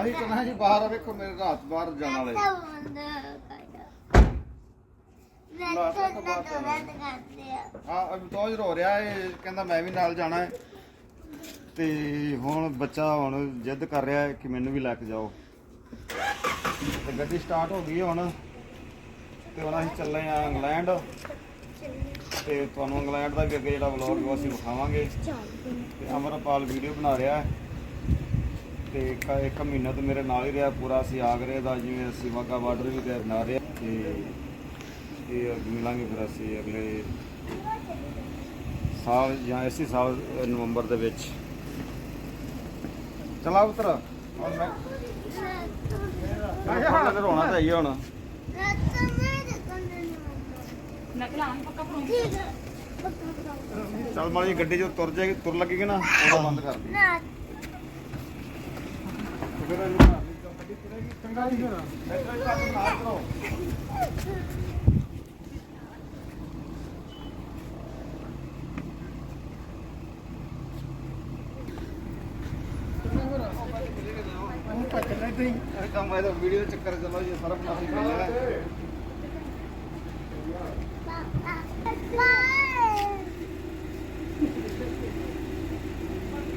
ਅਸੀਂ ਚੱਲਣਾ ਜੀ ਬਾਹਰ ਵੇਖੋ ਮੇਰੇ ਰਾਤ ਬਾਹਰ ਜਾਣ ਵਾਲੇ। ਹਾਂ ਅਬਤੋਜ ਰੋ ਰਿਹਾ ਹੈ ਕਹਿੰਦਾ ਮੈਂ ਵੀ ਨਾਲ ਜਾਣਾ ਹੈ ਤੇ ਹੁਣ ਬੱਚਾ ਹੁਣ ਜਿੱਦ ਕਰ ਰਿਹਾ ਹੈ ਕਿ ਮੈਨੂੰ ਵੀ ਲੈ ਕੇ ਜਾਓ। ਤੇ ਗੱਡੀ ਸਟਾਰਟ ਹੋ ਗਈ ਹੁਣ। ਤੇ ਹੁਣ ਅਸੀਂ ਚੱਲੇ ਆ ਇੰਗਲੈਂਡ। ਤੇ ਤੁਹਾਨੂੰ ਇੰਗਲੈਂਡ ਦਾ ਵੀ ਅੱਗੇ ਜਿਹੜਾ ਵਲੌਗ ਉਹ ਅਸੀਂ ਵਿਖਾਵਾਂਗੇ। ਤੇ ਅਮਰਪਾਲ ਵੀਡੀਓ ਬਣਾ ਰਿਹਾ ਹੈ ਤੇ ਇੱਕ ਇੱਕ ਮਹੀਨਾ ਤੋਂ ਮੇਰੇ ਨਾਲ ਹੀ ਰਿਹਾ, ਪੂਰਾ ਅਸੀਂ ਆਗਰੇ ਦਾ, ਜਿਵੇਂ ਅਸੀਂ ਵਾਗਾ ਬਾਰਡਰ ਵੀ ਤੇ ਬਣਾ ਰਹੇ, ਤੇ ਇਹ ਮਿਲਾਂਗੇ ਫਿਰ ਅਸੀਂ ਅਗਲੇ ਸਾਲ ਜਾਂ ਇਸੇ ਸਾਲ ਨਵੰਬਰ ਦੇ ਵਿੱਚ। ਚਲਾ ਉਤਰ ਹੁਣ ਮੈਂ ਮੈਂ ਕਿਹਾ ਹੁਣ ਰੋਣਾ ਚਾਹੀਏ ਹੁਣ। ਚੱਲ ਮਾੜੀ ਗੱਡੀ ਜੋ ਤੁਰ ਜਾਏਗੀ, ਤੁਰ ਲੱਗੇਗੀ ਨਾ, ਉਹ ਬੰਦ ਕਰ ਦੇ। ਵੀਡੀਓ ਚੱਕਰ ਚਲੋ ਜੀ ਸਰਬ ਨਾਲ ਨਿਕਲੇਗਾ Bye.